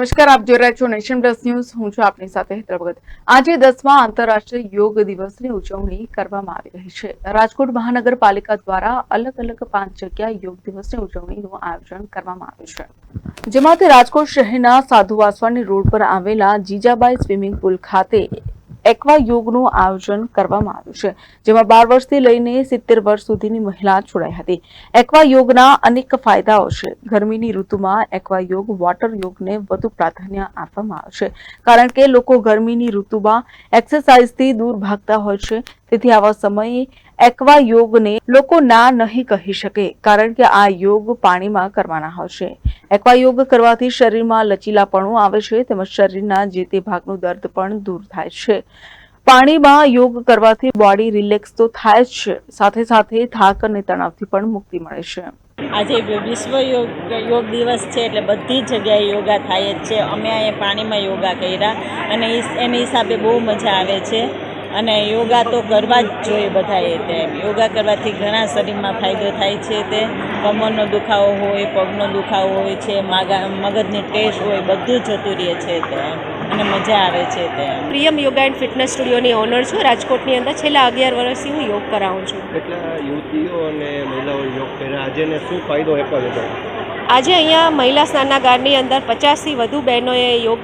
નમસ્કાર, આપ જોઈ રહ્યા છો નેશન પ્લસ ન્યૂઝ. હું છું આપની સાથે હેતલ આજે દસમા આંતરરાષ્ટ્રીય યોગ દિવસની ઉજવણી કરવામાં આવી રહી છે. રાજકોટ મહાનગરપાલિકા દ્વારા અલગ અલગ પાંચ જગ્યાએ યોગ દિવસની ઉજવણીનું આયોજન કરવામાં આવ્યું છે. જેમાંથી રાજકોટ શહેરના સાધુ વાસવાની રોડ પર આવેલા જીજાબાઈ સ્વિમિંગ પુલ ખાતે એક્વા યોગનું આયોજન કરવામાં આવ્યું છે, જેમાં બાર વર્ષથી લઈને સિત્તેર વર્ષ સુધીની મહિલા જોડાઈ હતી. એક્વા યોગના અનેક ફાયદાઓ છે. ગરમીની ઋતુમાં એક્વા યોગ, વોટર યોગને વધુ પ્રાધાન્ય આપવામાં આવે છે, કારણ કે લોકો ગરમીની ઋતુમાં એક્સરસાઇઝથી દૂર ભાગતા હોય છે. તેથી આવા સમયે એક્વા યોગને લોકો ના નહીં કહી શકે, કારણ કે આ યોગ પાણીમાં કરવાના હોય છે. એક્વા યોગ કરવાથી શરીરમાં લચીલાપણું આવે છે, તેમજ શરીરના જે તે ભાગનું દર્દ પણ દૂર થાય છે. પાણીમાં યોગ કરવાથી બોડી રિલેક્સ તો થાય જ છે, સાથે સાથે થાક અને તણાવથી પણ મુક્તિ મળે છે. આજે વિશ્વ યોગ યોગ દિવસ છે, એટલે બધી જગ્યાએ યોગા થાય જ છે. અમે અહીંયા પાણીમાં યોગા કર્યા અને એની હિસાબે બહુ મજા આવે છે. અને યોગા તો કરવા જ જોઈએ બધાએ તેમ. યોગા કરવાથી ઘણા શરીરમાં ફાયદો થાય છે તે. કમરનો દુખાવો હોય પગનો દુખાવો હોય છે માગા મગજની ટેસ્ટ હોય બધું જ જતું રહે છે તે. અને મજા આવે છે તે. પ્રિયમ યોગા એન્ડ ફિટનેસ સ્ટુડિયોની ઓનર છું. રાજકોટની અંદર છેલ્લા અગિયાર વર્ષથી હું યોગ કરાવું છું. કેટલા યુવતીઓ અને મહિલાઓ યોગ કર્યા? આજે શું ફાયદો એપો હતો આજે અહીંયા મહિલા સ્નાનાગારની અંદર પચાસથી વધુ બહેનોએ યોગ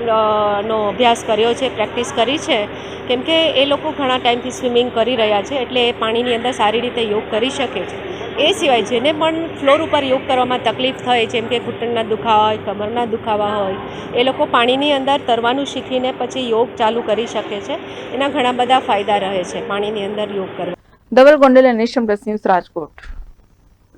નો અભ્યાસ કર્યો છે, પ્રેક્ટિસ કરી છે. કેમ કે એ લોકો ઘણા ટાઈમથી સ્વિમિંગ કરી રહ્યા છે, એટલે એ પાણીની અંદર સારી રીતે યોગ કરી શકે છે. એ સિવાય જેને પણ ફ્લોર ઉપર યોગ કરવામાં તકલીફ થાય જેમ કે ઘૂંટણના દુખાવા હોય, કમરના દુખાવા હોય, એ લોકો પાણીની અંદર તરવાનું શીખીને પછી યોગ ચાલુ કરી શકે છે. એના ઘણા બધા ફાયદા રહે છે, પાણીની અંદર યોગ કરવા. ડબલ ગોંડલ રાજકોટ.